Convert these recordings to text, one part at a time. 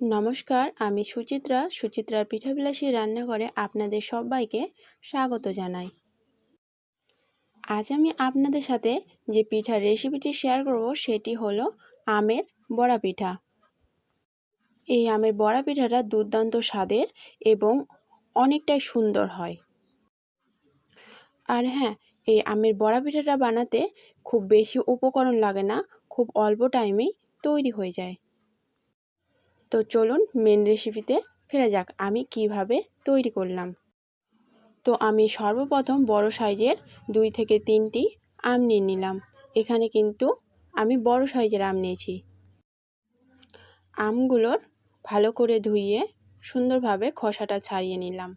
নমস্কার, আমি সুচিত্রা। সুচিত্রার পিঠাবিলাসী রান্নাঘরে আপনাদের সবাইকে স্বাগত জানাই। আজ আমি আপনাদের সাথে যে পিঠার রেসিপিটি শেয়ার করব, সেটি হলো আমের বড়া পিঠা। এই আমের বড়া পিঠাটা দুর্দান্ত স্বাদের এবং অনেকটাই সুন্দর হয়। আর হ্যাঁ এই আমের বড়া পিঠাটা বানাতে খুব বেশি উপকরণ লাগে না, খুব অল্প টাইমেই তৈরি হয়ে যায়। তো চলুন মেন রেসিপিতে ফেরা যাক, আমি কীভাবে তৈরি করলাম। তো আমি সর্বপ্রথম বড় সাইজের দুই থেকে তিনটি আম নিয়ে নিলাম। এখানে কিন্তু আমি বড় সাইজের আম নিয়েছি। আমগুলোর ভালো করে ধুইয়ে সুন্দরভাবে খোসাটা ছাড়িয়ে নিলাম।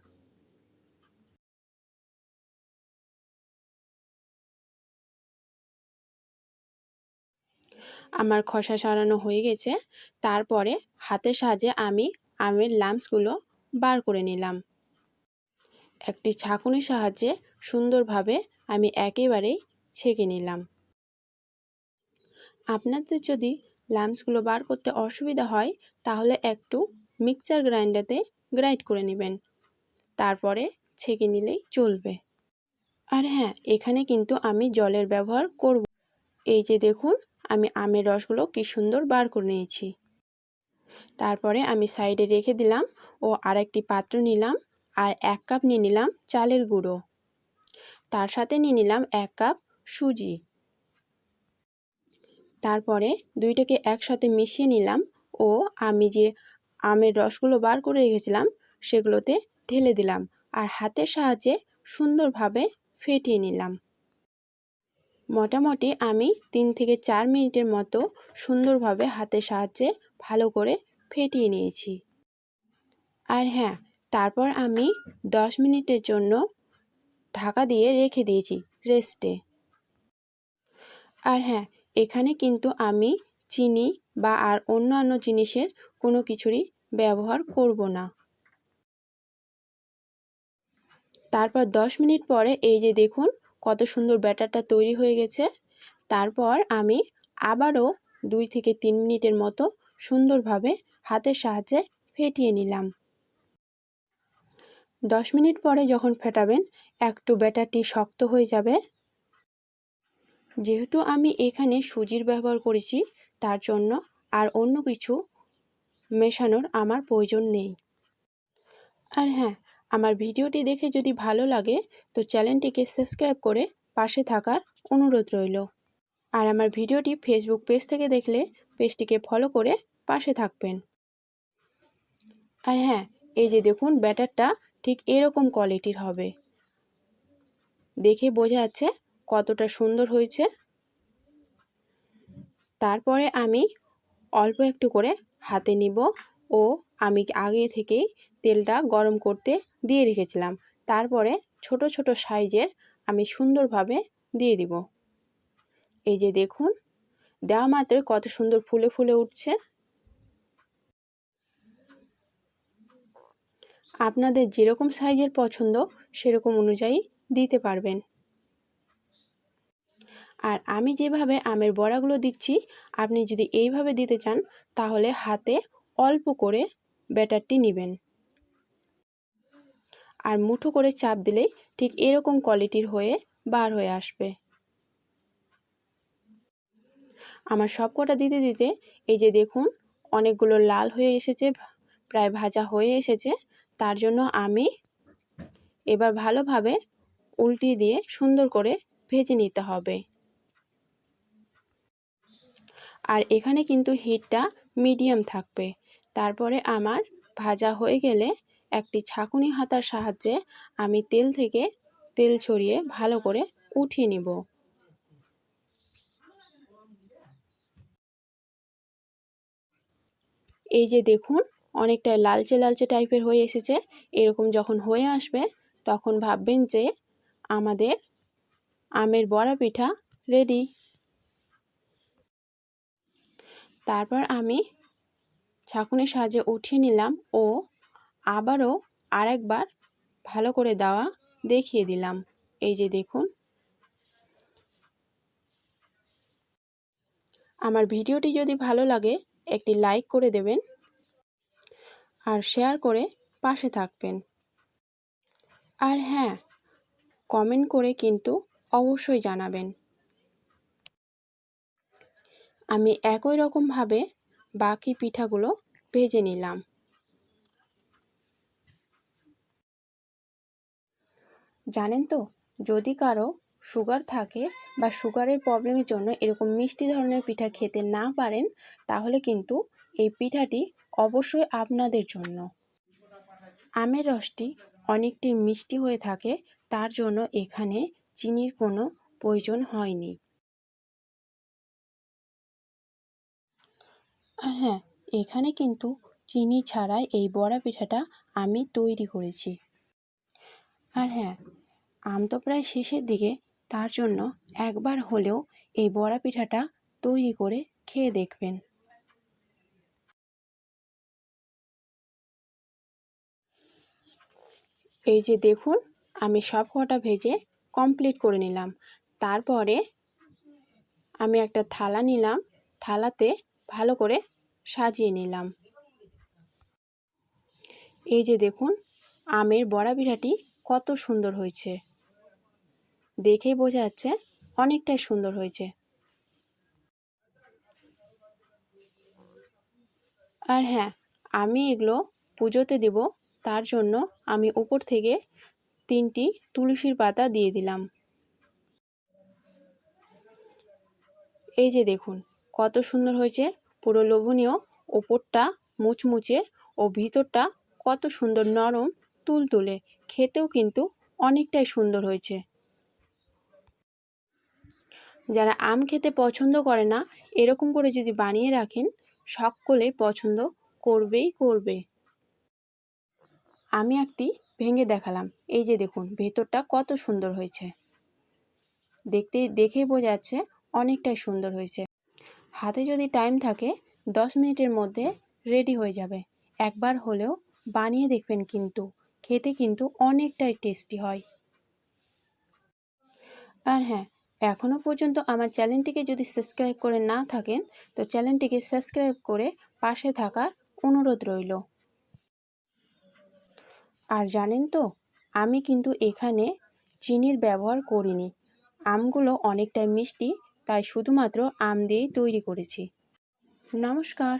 আমার খসা সারানো হয়ে গেছে। তারপরে হাতের সাহায্যে আমি আমের লামসগুলো বার করে নিলাম। একটি ছাঁকুনির সাহায্যে সুন্দরভাবে আমি একেবারেই ছেঁকে নিলাম। আপনাদের যদি লামসগুলো বার করতে অসুবিধা হয়, তাহলে একটু মিক্সার গ্রাইন্ডারতে গ্রাইন্ড করে নেবেন। তারপরে ছেঁকে নিলেই চলবে। আর হ্যাঁ এখানে কিন্তু আমি জলের ব্যবহার করব। এই যে দেখুন আমি আমের রসগুলো কি সুন্দর বার করে নিয়েছি। তারপরে আমি সাইডে রেখে দিলাম ও আরেকটি পাত্র নিলাম আর এক কাপ নিয়ে নিলাম চালের গুঁড়ো। তার সাথে নিয়ে নিলাম এক কাপ সুজি। তারপরে দুইটাকে একসাথে মিশিয়ে নিলাম ও আমি যে আমের রসগুলো বার করে রেখেছিলাম সেগুলোতে ঢেলে দিলাম আর হাতের সাহায্যে সুন্দরভাবে ফেটিয়ে নিলাম। মোটামুটি আমি তিন থেকে চার মিনিটের মতো সুন্দরভাবে হাতের সাহায্যে ভালো করে ফেটিয়ে নিয়েছি। আর হ্যাঁ তারপর আমি দশ মিনিটের জন্য ঢাকা দিয়ে রেখে দিয়েছি রেস্টে। আর হ্যাঁ এখানে কিন্তু আমি চিনি বা আর অন্যান্য জিনিসের কোনো কিছুরই ব্যবহার করব না। তারপর দশ মিনিট পরে এই যে দেখুন কত সুন্দর ব্যাটারটা তৈরি হয়ে গেছে। তারপর আমি আবারও দুই থেকে তিন মিনিটের মতো সুন্দরভাবে হাতের সাহায্যে ফেটিয়ে নিলাম। দশ মিনিট পরে যখন ফেটাবেন, একটু ব্যাটারটি শক্ত হয়ে যাবে। যেহেতু আমি এখানে সুজির ব্যবহার করেছি, তার জন্য আর অন্য কিছু মেশানোর আমার প্রয়োজন নেই। আর হ্যাঁ আমার ভিডিওটি দেখে যদি ভালো লাগে, তো চ্যানেলটিকে সাবস্ক্রাইব করে পাশে থাকার অনুরোধ রইল। আর আমার ভিডিওটি ফেসবুক পেজ থেকে দেখলে পেজটিকে ফলো করে পাশে থাকবেন। আর হ্যাঁ এই যে দেখুন, ব্যাটারটা ঠিক এরকম কোয়ালিটির হবে। দেখে বোঝা যাচ্ছে কতটা সুন্দর হয়েছে। তারপরে আমি অল্প একটু করে হাতে নিব। ও আমি আগে থেকেই তেলটা গরম করতে দিয়ে রেখেছিলাম। তারপরে ছোট ছোট সাইজের আমি সুন্দরভাবে দিয়ে দিব। এই যে দেখুন, দেওয়া মাত্র কত সুন্দর ফুলে ফুলে উঠছে। আপনাদের যেরকম সাইজের পছন্দ, সেরকম অনুযায়ী দিতে পারবেন। আর আমি যেভাবে আমের বড়াগুলো দিচ্ছি, আপনি যদি এইভাবে দিতে চান, তাহলে হাতে অল্প করে ব্যাটারটি নেবেন। আর মুঠো করে চাপ দিলেই ঠিক এরকম কোয়ালিটির হয়ে বার হয়ে আসবে। আমার সব কটা দিতে দিতে এই যে দেখুন, অনেকগুলো লাল হয়ে এসেছে, প্রায় ভাজা হয়ে এসেছে, তার জন্য আমি এবার ভালোভাবে উল্টিয়ে দিয়ে সুন্দর করে ভেজে নিতে হবে। আর এখানে কিন্তু হিটটা মিডিয়াম থাকবে। তারপরে আমার ভাজা হয়ে গেলে একটি ছাকুনি হাতার সাহায্যে আমি তেল থেকে তেল ছড়িয়ে ভালো করে উঠিয়ে নিব। এই যে দেখুন, অনেকটা লালচে লালচে টাইপের হয়ে এসেছে। এরকম যখন হয়ে আসবে, তখন ভাববেন যে আমাদের আমের বড়া পিঠা রেডি তারপর আমি ছাঁকুনির সাহায্যে উঠিয়ে নিলাম ও আবারও আরেকবার ভালো করে দেওয়া দেখিয়ে দিলাম। এই যে দেখুন। আমার ভিডিওটি যদি ভালো লাগে, একটি লাইক করে দেবেন আর শেয়ার করে পাশে থাকবেন। আর হ্যাঁ কমেন্ট করে কিন্তু অবশ্যই জানাবেন। আমি একই রকমভাবে বাকি পিঠাগুলো ভেজে নিলাম। জানেন তো, যদি কারও সুগার থাকে বা সুগারের প্রবলেমের জন্য এরকম মিষ্টি ধরনের পিঠা খেতে না পারেন, তাহলে কিন্তু এই পিঠাটি অবশ্যই আপনাদের জন্য। আমের রসটি অনেকটি মিষ্টি হয়ে থাকে, তার জন্য এখানে চিনির কোনো প্রয়োজন হয়নি। আর হ্যাঁ এখানে কিন্তু চিনি ছাড়াই এই বড়া পিঠাটা আমি তৈরি করেছি। আর হ্যাঁ আম তো প্রায় শেষের দিকে, তার জন্য একবার হলেও এই বড়া পিঠাটা তৈরি করে খেয়ে দেখবেন। এই যে দেখুন, আমি সব কটা ভেজে কমপ্লিট করে নিলাম। তারপরে আমি একটা থালা নিলাম, থালাতে ভালো করে সাজিয়ে নিলাম। এই যে দেখুন, আমের বড়া পিঠাটি কত সুন্দর হয়েছে। দেখেই বোঝা যাচ্ছে অনেকটাই সুন্দর হয়েছে। আর হ্যাঁ আমি এগুলো পুজোতে দেব, তার জন্য আমি উপর থেকে তিনটি তুলসীর পাতা দিয়ে দিলাম। এই যে দেখুন, কত সুন্দর হয়েছে। পুরো লোভনীয় ওপরটা মুচমুচে ও ভিতরটা কত সুন্দর নরম তুলতুলে। খেতেও কিন্তু অনেকটাই সুন্দর হয়েছে। যারা আম খেতে পছন্দ করে না, এরকম করে যদি বানিয়ে রাখেন, সকলে পছন্দ করবেই করবে। আমি একটি ভেঙে দেখালাম। এই যে দেখুন, ভেতরটা কত সুন্দর হয়েছে। দেখতে দেখেই বোঝা যাচ্ছে অনেকটাই সুন্দর হয়েছে। হাতে যদি টাইম থাকে, দশ মিনিটের মধ্যে রেডি হয়ে যাবে। একবার হলেও বানিয়ে দেখবেন কিন্তু, খেতে কিন্তু অনেকটাই টেস্টি হয়। আর হ্যাঁ এখনও পর্যন্ত আমার চ্যানেলটিকে যদি সাবস্ক্রাইব করে না থাকেন, তো চ্যানেলটিকে সাবস্ক্রাইব করে পাশে থাকার অনুরোধ রইল। আর জানেন তো, আমি কিন্তু এখানে চিনির ব্যবহার করিনি। আমগুলো অনেকটাই মিষ্টি তাই শুধুমাত্র আম দিয়েই তৈরি করেছি। নমস্কার।